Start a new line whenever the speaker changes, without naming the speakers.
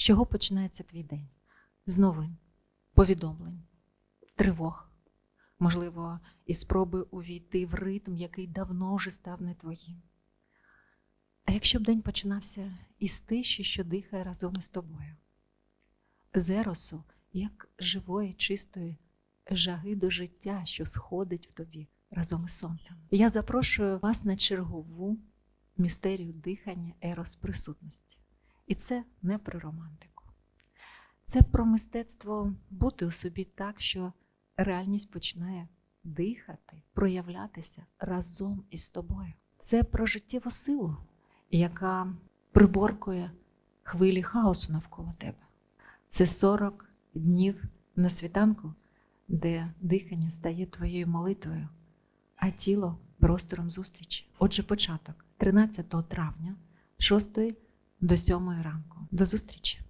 З чого починається твій день? З новин, повідомлень, тривог, можливо, із спроби увійти в ритм, який давно вже став не твоїм. А якщо б день починався із тиші, що дихає разом із тобою, з еросу, як живої, чистої жаги до життя, що сходить в тобі разом із сонцем. Я запрошую вас на чергову містерію дихання ерос присутності. І це не про романтику. Це про мистецтво бути у собі так, що реальність починає дихати, проявлятися разом із тобою. Це про життєву силу, яка приборкує хвилі хаосу навколо тебе. Це 40 днів на світанку, де дихання стає твоєю молитвою, а тіло простором зустрічі. Отже, початок 13 травня, 6 до сьомої ранку. До зустрічі!